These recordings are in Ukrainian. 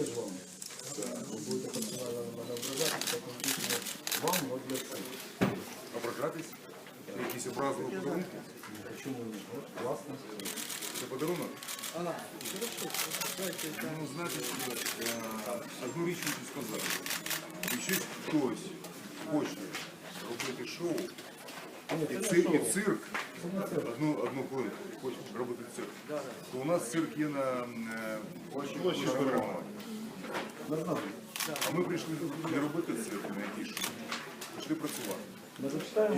тільки ж вам. Ви будете персонально на мене ображати, це конкретно вам, але для всіх. Ображатись? Якісь образливі подарунки? Чому ні? От, власне. Це подарунок? Ну, знаєте, що, е, одну річ хочу сказати. Якщо хтось хоче робити шоу, і, цир, і цирк, одну, одну хвилину, хоче робити цирк, то у нас цирк є на е, площі знаємо. А ми прийшли не робити цирк, на якісь шоу. Прийшли працювати. Ми зачитаємо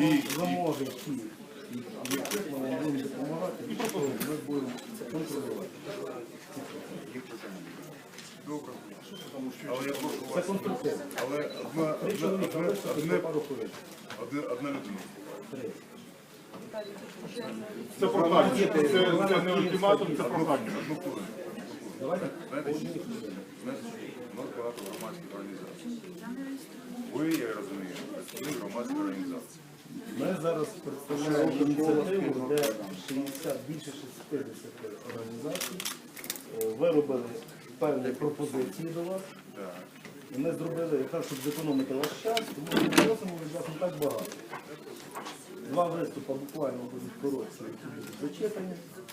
будемо допомагати, і ми будемо контролювати. Добре. Але я прошу вас. Але одна людина. Це прохання. Це, це не ультиматум, це прохання. Давайте. Нас багато громадських організацій. Ви, я розумію, представник організації. Ми зараз представляємо ініціативу, де 60, більше 60 організацій виробили певні пропозиції до вас. І ми зробили якраз, щоб зекономити ваш час, тому ми не просимо від вас не так багато. Два виступи буквально будуть короткі, які будуть зачитані.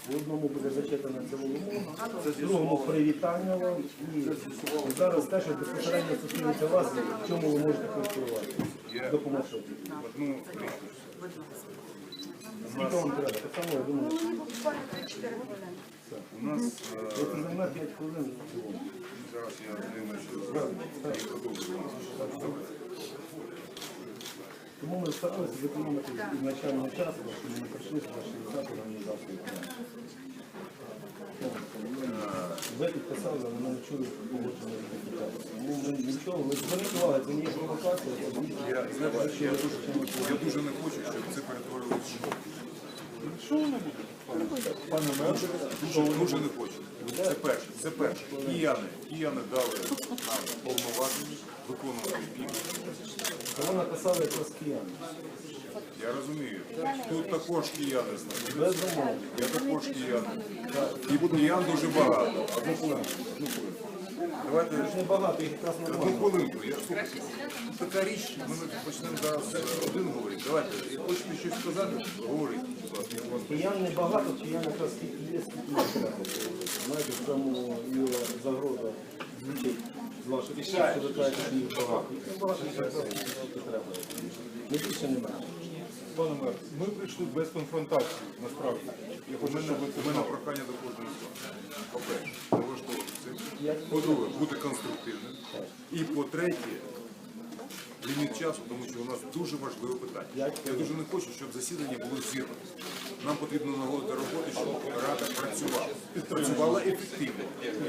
В одному буде зачитана це вимога, в другому привітання вам. І зараз те, що безпосередньо стосується вас, в чому ви можете користуватися. Допомогти. Скільки вам треба? Так само, я думаю, Буквально 3-4 хвилини. У нас е, це займе 5 хвилин. зараз я з і продовжую. Добре? Тому ми старалися зекономити ізначальний час, тому що ми не прийшли за 60 організацій. Ви підписали, але ми не чули погодження депутатів. Тому ми нічого, ви зверніть увагу, це не є провокація, це. Я, знаєте, я дуже, я дуже не хочу, щоб це в шоу. Що ви не будете? Пане мер, Дуже, дуже не хочу. Це перше. Це перше. Кияни, кияни дали нам повноваження виконувати. Це ви написали якраз кияни. Я розумію. Тут також кияни знають. Безумовно. Я також кияни. І киян дуже багато. Одну хвилинку. Одну хвилинку. Давайте Небагато, їх якраз одну нормально. хвилинку. Я слухайте. Така річ, ми не почнемо зараз один говорити. Давайте, хочете щось сказати, говоріть. будь ласка, я вас Киян киян якраз скільки є, скільки не треба. Знаєте, в цьому загроза пане мер, ми прийшли без конфронтації, насправді. Я У хочу, щоб ви це у мене знали. прохання до кожного з. По-перше, не влаштовуватися. По-друге, бути конструктивним. І по-третє, ліміт часу, тому що у нас дуже важливе питання. Я дуже не хочу, щоб засідання було зірване. Нам потрібно наводити роботу, щоб рада працювала. Працювала ефективно.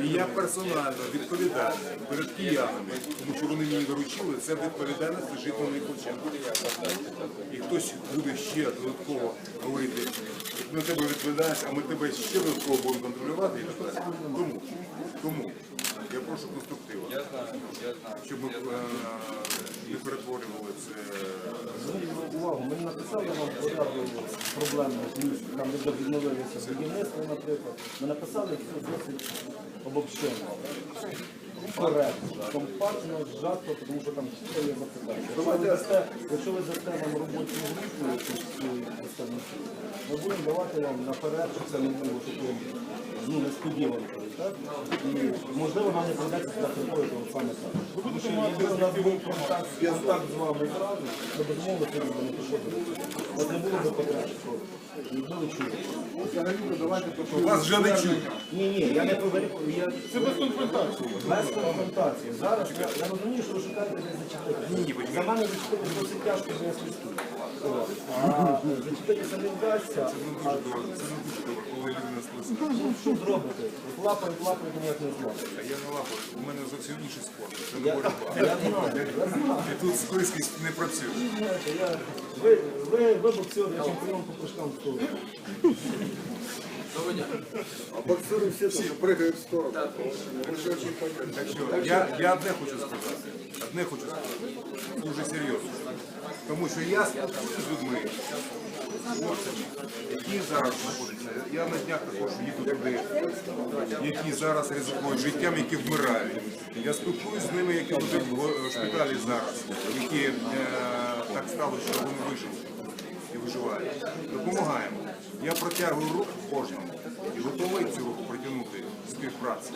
І я персонально відповідальний перед киянами, тому що вони мені доручили, це відповідальність лежить на моїх очах. І хтось буде ще додатково говорити, на тебе відповідальність, а ми тебе ще додатково будемо контролювати. Тому, тому я прошу конструктиву, щоб ми е, не перетворювали це. Зверніть увагу, ми написали вам порядок проблемних місць, там де відновилися будівництво, наприклад. Ми написали все досить обобщено. Коректно, компактно, зжато, тому що там все є запитання. Якщо ви дасте, якщо ви дасте нам робочу групу, якусь ми будемо давати вам наперед, щоб це не було таким ну, несподіванкою. Так? І можливо нам не прийдеться от саме так. Тому що якби у нас був контакт, контакт з вами зразу, то безумовно це не приходило. От не було б потреби. Якби ви чули. Вас вже не чують. Ні, ні, я не поверю. Я... Це без конфронтації. Без конфронтації. Зараз я, я розумію, що ви шукаєте десь зачепити. За мене зачепити досить тяжко, бо я слідкую. А зачепитися не вдасться. А що зробити? От лапають, лапають, ніяк не зможуть. А я не лапаю, у мене зовсім інший спорт. Це не Я, боротьба. я знаю, я знаю. І тут слизькість не працює. Знаєте, я, ви, ви, ви боксер, я чемпіон по прыжкам в сторону. А боксеры все тоже прыгают в сторону. Так що я, я одне хочу сказати, одне хочу сказати, дуже серйозно. Тому що я спілкуюся з людьми, хлопцями, які зараз знаходяться. Я на днях також їду туди, які зараз ризикують життям, які вмирають. Я спілкуюся з ними, які лежать в шпиталі зараз, які е, так сталося, що вони вижили і виживають. Допомагаємо. Я протягую руку кожному і готовий цю руку притягнути співпраці.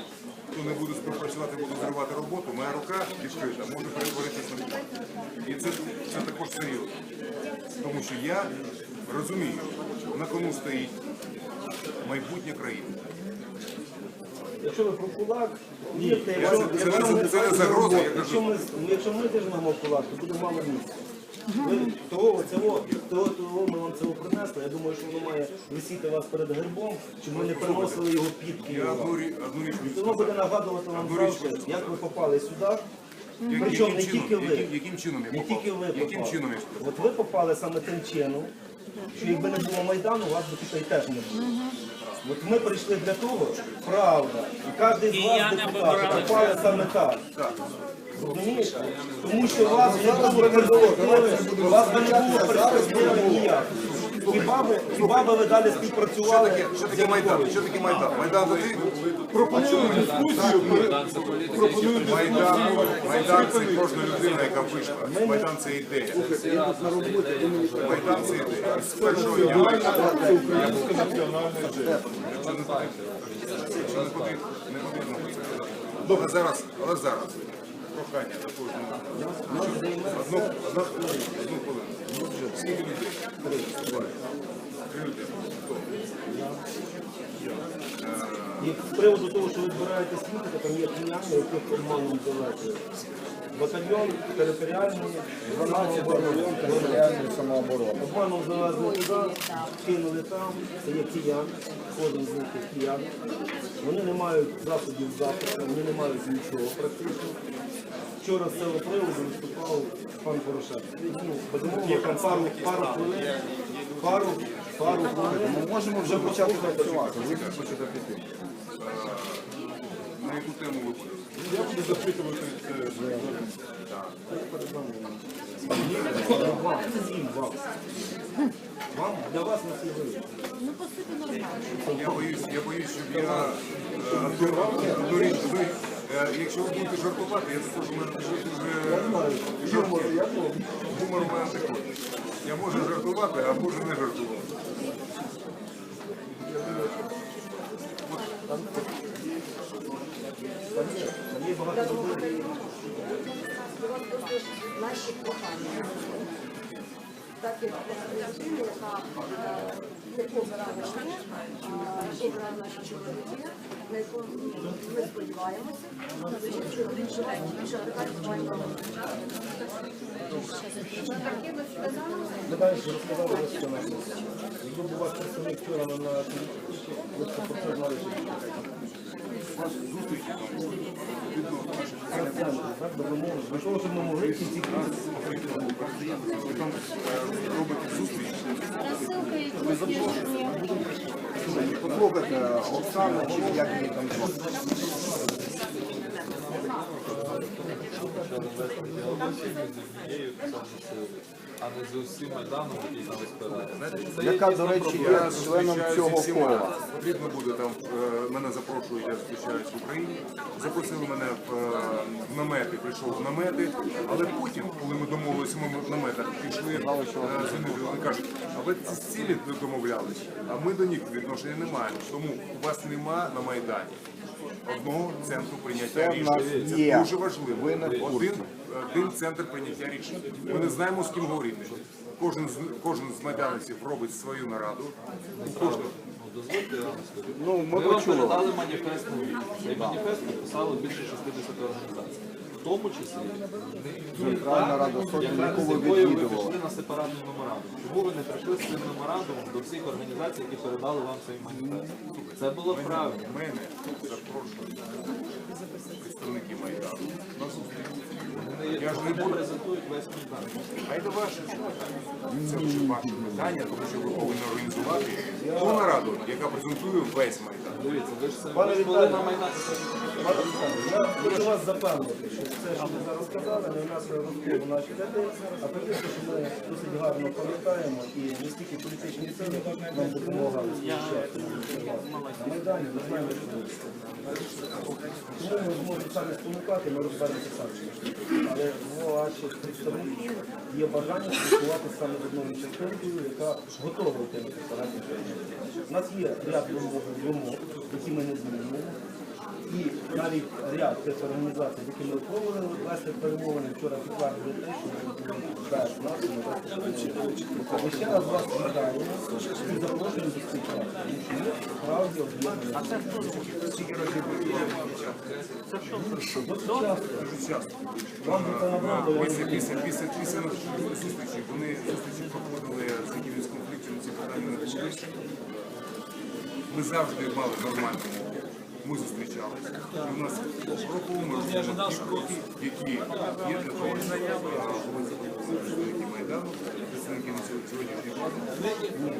Хто не буде співпрацювати, буде зривати роботу, моя рука відкрита, може перетворитися на. І це, це також серйозно. Тому що я розумію, на кону стоїть майбутнє країни. Якщо ви про кулак, Я- якщо, це- це ми- це загроза, я кажу. якщо ми, якщо ми держимо в кулак, то буде мало місця. Ви того, цього, того, того ми вам цього принесли. Я думаю, що воно має висіти вас перед гербом, щоб ми не переносили його під Я Києва. одну, рі- одну річ Воно буде нагадувати вам Одну річ завжди, хочу як ви попали сюди. Яким Причому не чином? тільки ви. Яким- яким чином я Не попав? тільки ви Яким попали. чином я От ви попали саме тим чином, що якби не було Майдану, вас би тут і теж не було. От ми прийшли для того, правда, і кожен з вас депутатів попали саме так. Розумієш? Тому що у вас не було перспективи, у вас би не було перспективи ніякої. Хіба би, хіба би ви далі співпрацювали? Що таке Майдан? Що таке Майдан? Майдан за ти? Пропоную дискусію. Майдан, Майдан це кожна людина, яка вийшла. Майдан це ідея. Майдан це ідея. З першого дня. Якщо не потрібно, не потрібно про це казати. Але зараз, але зараз. Прохання до кожного. Одну, хвилину. Скільки людей? Три. Три людини. Хто? І з приводу того, що ви збираєте свідки, там є кияни, яких обманом залежить. Батальйон територіальний, 12 батальйон територіальної самооборони. Обманом завезли туди, кинули там, це є киян, кожен з них є киян. Вони не мають засобів захисту, вони не мають нічого практично. Вчора з цього приводу виступав пан Порошенко. Ну, безумовно, там пару, пару хвилин, пару, пару хвилин. Ми можемо вже почати працювати. Ви хочете піти. На яку тему ви будете? Я буду запитувати це. Вам, для вас на всі ви. Я боюсь, я боюсь, щоб я е, ви, е, якщо ви будете жартувати, я скажу, у мене дуже жорсткий гумор у мене такий. Я можу жартувати, а можу не жартувати. Наші прохання. Так як людина, яка е, яку обирали ми, наші чоловіки, на яку ми сподіваємося, Ви далі розказали ви. Якби був ваш представник вчора на. Для того, щоб ми могли ці зустріч. Послухайте, Оксана, чи як її там звати? А не з усім майданом, який там. Це Яка, до речі, є членом зустрічаюся цього зі всіма. кола. Потрібно буде там, е, мене запрошують, я зустрічаюсь в Україні. Запросили мене в е, в намети, прийшов в намети, але потім, коли ми домовилися в наметах, пішли е, звільнити, вони кажуть, а ви ці цілі домовлялись, а ми до них відношення не маємо. Тому у вас нема на Майдані. Одного центру прийняття Це в нас рішень. Це є. дуже важливо. Ви не в курсі. Один, центр прийняття рішень. Ми не знаємо, з ким говорити. Кожен з кожен з майданців робить свою нараду. Кожен Ну, ми Ми вам передали маніфест. Цей маніфест підписало більше 60 організацій. В тому числі Центральна Рада сотні, з ви якою ви пішли на сепаратний меморандум. Чому ви не прийшли з цим меморандумом до всіх організацій, які передали вам цей маніфест? Це було правильно. мене запрошують представники Майдану на зустріч. Я ж не буду. презентують весь майдан. А це ваше це вже ваше питання, тому що ви повинні організувати ту нараду, яка презентує весь майдан. Дивіться, ви ж Пане майдані. Пане я хочу вас запевнити, що все, що ви зараз сказали, не в нас розколу наші ряди, а повірте, що ми досить гарно пам'ятаємо і не стільки нам захищати. На Майдані ми знаємо, що. Ми зможемо самі спонукати, ми розберемося самі. Але у ваших є бажання спілкуватися саме з одною частинкою, яка готова йти на У нас є ряд вимог, які ми не змінюємо. Навіть ряд тих організацій, з якими ми пробували вести перемовини, вчора підтвердили те, що ще раз вас вітаємо і запрошуємо до співпраці, справді часто. Вам Після, після, після, після зустрічі, вони зустрічі проходили з якимось конфліктом, ці питання не були. Ми завжди мали нормальну мову. Ми зустрічалися. У нас кроково ми робимо ті які є для того, щоб е, були представники Майдану, представники сьогоднішній день.